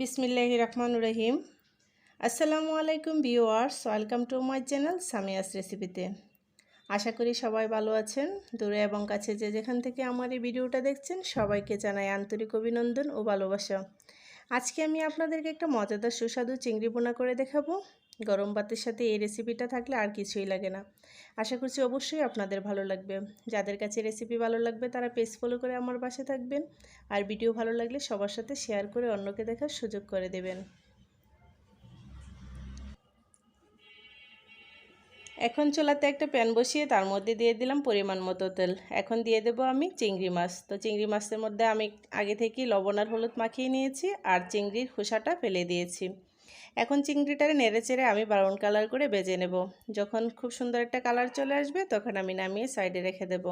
বিসমিল্লাহ রহমান রহিম। আসসালামু আলাইকুম viewers welcome to my channel Samia's রেসিপিতে। আশা করি সবাই ভালো আছেন। দূরে এবং কাছে যে যেখান থেকে আমার এই ভিডিওটা দেখছেন, সবাইকে জানাই আন্তরিক অভিনন্দন ও ভালোবাসা। আজকে আমি আপনাদেরকে একটা মজাদার সুস্বাদু চিংড়ি বোনা করে দেখাবো। গরম ভাতের সাথে এই রেসিপিটা থাকলে আর কিছুই লাগে না। আশা করছি অবশ্যই আপনাদের ভালো লাগবে। যাদের কাছে রেসিপি ভালো লাগবে, তারা পেজ ফলো করে আমার পাশে থাকবেন। আর ভিডিও ভালো লাগলে সবার সাথে শেয়ার করে অন্যকে দেখার সুযোগ করে দেবেন। এখন চুলাতে একটা প্যান বসিয়ে তার মধ্যে দিয়ে দিলাম পরিমাণ মতো তেল। এখন দিয়ে দেব আমি চিংড়ি মাছ। তো চিংড়ি মাছের মধ্যে আমি আগে থেকেই লবণ আর হলুদ মাখিয়ে নিয়েছি আর চিংড়ির খোসাটা ফেলে দিয়েছি। এখন চিংড়িটারে নেড়ে চেড়ে আমি ব্রাউন কালার করে বেজে নেব। যখন খুব সুন্দর একটা কালার চলে আসবে তখন আমি নামিয়ে সাইডে রেখে দেব।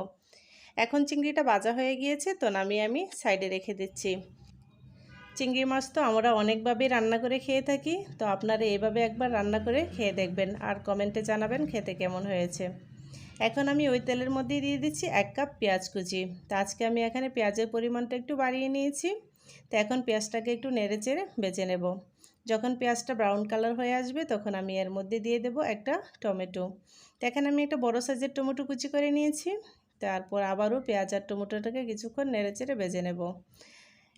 এখন চিংড়িটা বাজা হয়ে গিয়েছে তো নামিয়ে আমি সাইডে রেখে দিচ্ছি। চিংড়ি মাছ তো আমরা অনেকভাবেই রান্না করে খেয়ে থাকি, তো আপনারা এইভাবে একবার রান্না করে খেয়ে দেখবেন আর কমেন্টে জানাবেন খেতে কেমন হয়েছে। এখন আমি ওই তেলের মধ্যে দিয়ে দিচ্ছি এক কাপ পেঁয়াজ কুচি। তো আজকে আমি এখানে পেঁয়াজের পরিমাণটা একটু বাড়িয়ে নিয়েছি। তো এখন পেঁয়াজটাকে একটু নেড়ে চেড়ে বেছে নেব। যখন পেঁয়াজটা ব্রাউন কালার হয়ে আসবে তখন আমি এর মধ্যে দিয়ে দেব একটা টমেটো। তো এখানে আমি একটা বড় সাইজের টমেটো কুচি করে নিয়েছি। তারপর আবারও পেঁয়াজ আর টমেটোটাকে কিছুক্ষণ নেড়ে চেড়ে বেজে নেব।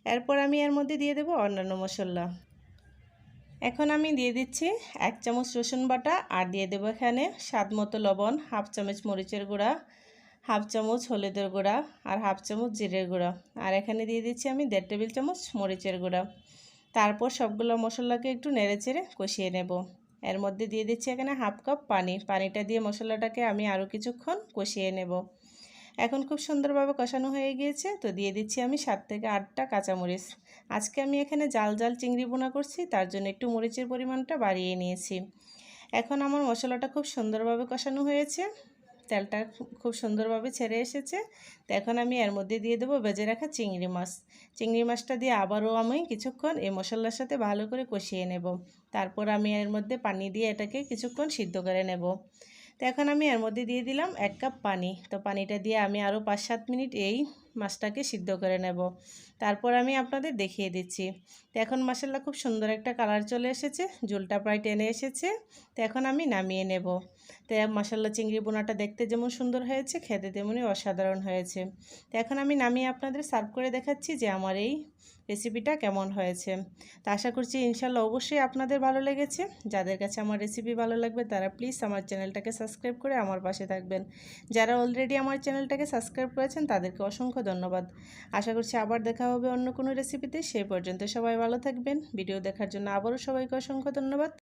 এরপর আমি এর মধ্যে দিয়ে দেব অন্যান্য মশলা। এখন আমি দিয়ে দিচ্ছি এক চামচ রসুন বাটা আর দিয়ে দেবো এখানে স্বাদ মতো লবণ, হাফ চামচ মরিচের গুঁড়া, হাফ চামচ হলুদের গুঁড়া আর হাফ চামচ জিরের গুঁড়া। আর এখানে দিয়ে দিচ্ছি আমি দেড় টেবিল চামচ মরিচের গুঁড়া। তারপর সবগুলো মশলাকে একটু নেড়ে চেড়ে কষিয়ে নেব। এর মধ্যে দিয়ে দিচ্ছি এখানে হাফ কাপ পানি। পানিটা দিয়ে মশলাটাকে আমি আরও কিছুক্ষণ কষিয়ে নেব। এখন খুব সুন্দরভাবে কষানো হয়ে গিয়েছে। তো দিয়ে দিচ্ছি আমি সাত থেকে আটটা কাঁচামরিচ। আজকে আমি এখানে জাল জাল চিংড়ি বোনা করছি, তার জন্য একটু মরিচের পরিমাণটা বাড়িয়ে নিয়েছি। এখন আমার মশলাটা খুব সুন্দরভাবে কষানো হয়েছে। তেলটা খুব সুন্দরভাবে ছেড়ে এসেছে। তো এখন আমি এর মধ্যে দিয়ে দেবো বেজে রাখা চিংড়ি মাছ। চিংড়ি মাছটা দিয়ে আবারও আমি কিছুক্ষণ এই মশলার সাথে ভালো করে কষিয়ে নেব। তারপর আমি এর মধ্যে পানি দিয়ে এটাকে কিছুক্ষণ সিদ্ধ করে নেব। তো এখন আমি এর মধ্যে দিয়ে দিলাম এক কাপ পানি। তো পানিটা দিয়ে আমি আরও পাঁচ সাত মিনিট এই মাছটাকে সিদ্ধ করে নেব। তারপর আমি আপনাদের দেখিয়ে দিচ্ছি। তো এখন মশলা খুব সুন্দর একটা কালার চলে এসেছে, ঝোলটা প্রায় টেনে এসেছে। তো এখন আমি নামিয়ে নেব। তো মশলা চিংড়ি বোনাটা দেখতে যেমন সুন্দর হয়েছে, খেতে তেমনই অসাধারণ হয়েছে। তো এখন আমি নামিয়ে আপনাদের সার্ভ করে দেখাচ্ছি যে আমার এই রেসিপিটা কেমন হয়েছে। তো আশা করছি ইনশাল্লাহ অবশ্যই আপনাদের ভালো লেগেছে। যাদের কাছে আমার রেসিপি ভালো লাগবে, তারা প্লিজ আমার চ্যানেলটাকে সাবস্ক্রাইব করে আমার পাশে থাকবেন। যারা অলরেডি আমার চ্যানেলটাকে সাবস্ক্রাইব করেছেন, তাদেরকে অসংখ্য ধন্যবাদ। আশা করছি আবার দেখা হবে অন্য কোনো রেসিপিতে সেই পর্যন্ত সবাই ভালো থাকবেন। ভিডিও দেখার জন্য আবারও সবাইকে অসংখ্য ধন্যবাদ।